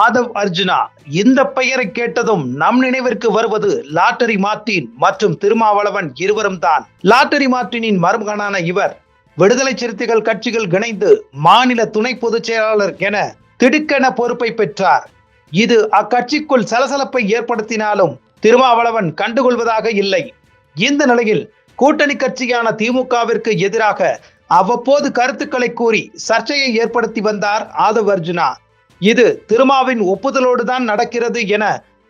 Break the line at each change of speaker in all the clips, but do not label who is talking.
ஆதவ் அர்ஜுனா இந்த பெயரை கேட்டதும் நம் நினைவிற்கு வருவது லாட்டரி மார்டின் மற்றும் திருமாவளவன் இருவரும் தான். லாட்டரி மார்டினின் மருமகனான இவர் விடுதலை சிறுத்தைகள் கட்சிகள் இணைந்து மாநில துணை பொதுச் செயலாளர் என திடுக்கென பொறுப்பை பெற்றார். இது அக்கட்சிக்குள் சலசலப்பை ஏற்படுத்தினாலும் திருமாவளவன் கண்டுகொள்வதாக இல்லை. இந்த நிலையில் கூட்டணி கட்சியான திமுகவிற்கு எதிராக அவ்வப்போது கருத்துக்களை கூறி சர்ச்சையை ஏற்படுத்தி வந்தார் ஆதவ் அர்ஜுனா. இது திருமாவின் ஒப்புதலோடு தான் நடக்கிறது என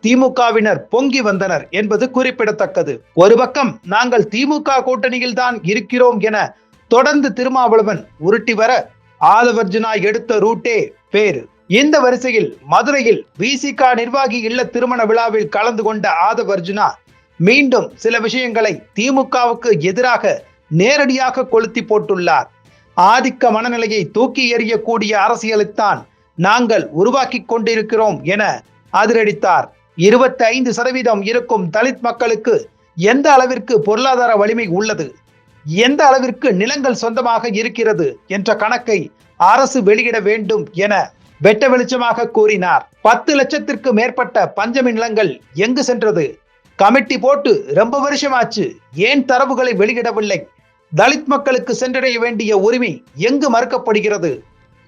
திமுகவினர் பொங்கி வந்தனர் என்பது குறிப்பிடத்தக்கது. ஒரு பக்கம் நாங்கள் திமுக கூட்டணியில் தான் இருக்கிறோம் என தொடர்ந்து திருமாவளவன் உருட்டி வர ஆதவர்ஜுனா எடுத்த ரூட்டே பேரு இந்த வரிசையில் மதுரையில் விசிகா நிர்வாகி இல்ல திருமண விழாவில் கலந்து கொண்ட ஆதவர்ஜுனா மீண்டும் சில விஷயங்களை திமுகவுக்கு எதிராக நேரடியாக கொளுத்தி போட்டுள்ளார். ஆதிக்க மனநிலையை தூக்கி எறியக்கூடிய அரசியலைத்தான் நாங்கள் உருவாக்கி கொண்டிருக்கிறோம் என அதிரடித்தார். இருபத்தி ஐந்து சதவீதம் இருக்கும் தலித் மக்களுக்கு எந்த அளவிற்கு பொருளாதார வலிமை உள்ளது? எந்த அளவிற்கு நிலங்கள் சொந்தமாக இருக்கிறது? என்ற கணக்கை அரசு வெளியிட வேண்டும் என வெட்ட வெளிச்சமாக கூறினார். பத்து லட்சத்திற்கு மேற்பட்ட பஞ்சமி நிலங்கள் எங்கு சென்றது? கமிட்டி போட்டு ரொம்ப வருஷமாச்சு. ஏன் தரவுகளை வெளியிடவில்லை? தலித் மக்களுக்கு சென்றடைய வேண்டிய உரிமை எங்கு மறுக்கப்படுகிறது?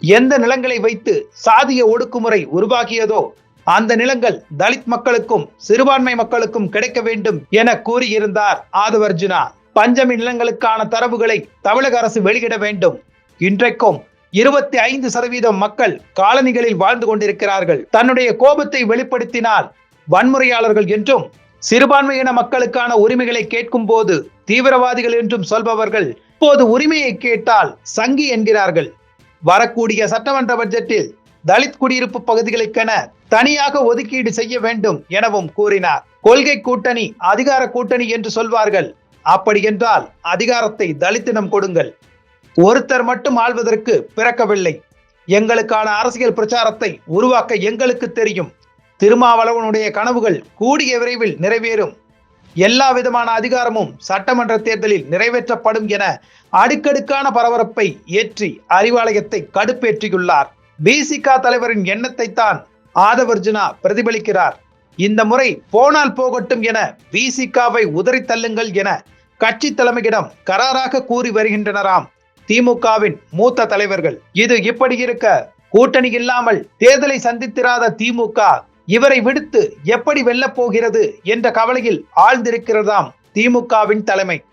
எந்த நிலங்களை வைத்து சாதிய ஒடுக்குமுறை உருவாகியதோ அந்த நிலங்கள் தலித் மக்களுக்கும் சிறுபான்மை மக்களுக்கும் கிடைக்க வேண்டும் என கூறியிருந்தார் ஆதவர்ஜுனா. பஞ்சமி நிலங்களுக்கான தரவுகளை தமிழக அரசு வெளியிட வேண்டும். இன்றைக்கும் இருபத்தி ஐந்து சதவீதம் மக்கள் காலனிகளில் வாழ்ந்து கொண்டிருக்கிறார்கள். தன்னுடைய கோபத்தை வெளிப்படுத்தினால் வன்முறையாளர்கள் என்றும் சிறுபான்மையின மக்களுக்கான உரிமைகளை கேட்கும் போது தீவிரவாதிகள் என்றும் சொல்பவர்கள் இப்போது உரிமையை கேட்டால் சங்கி என்கிறார்கள். வரக்கூடிய சட்டமன்ற பட்ஜெட்டில் தலித் குடியிருப்பு பகுதிகளுக்கென தனியாக ஒதுக்கீடு செய்ய வேண்டும் எனவும் கூறினார். கொள்கை கூட்டணி அதிகார கூட்டணி என்று சொல்வார்கள். அப்படி என்றால் அதிகாரத்தை தலித்திடம் கொடுங்கள். ஒருத்தர் மட்டும் ஆள்வதற்கு பிறக்கவில்லை. எங்களுக்கான அரசியல் பிரச்சாரத்தை உருவாக்க எங்களுக்கு தெரியும். திருமாவளவனுடைய கனவுகள் கூடிய விரைவில் நிறைவேறும். எல்லா விதமான அதிகாரமும் சட்டமன்ற தேர்தலில் நிறைவேற்றப்படும் என அடுக்கடுக்கான பரபரப்பை ஏற்றி அறிவாலயத்தை கடுப்பேற்றியுள்ளார். பிசிகா தலைவரின் எண்ணத்தை தான் ஆதவர்ஜுனா பிரதிபலிக்கிறார். இந்த முறை போனால் போகட்டும் என பிசிகாவை உதறி தள்ளுங்கள் என கட்சி தலைமையிடம் கராராக கூறி வருகின்றனராம். திமுகவின் மூத்த தலைவர்கள். இது இப்படி இருக்க கூட்டணி இல்லாமல் தேர்தலை சந்தித்திராத திமுக இவரை விடுத்து எப்படி வெல்லப் போகிறது என்ற கவலையில் ஆழ்ந்திருக்கிறதாம் திமுகவின் தலைமை.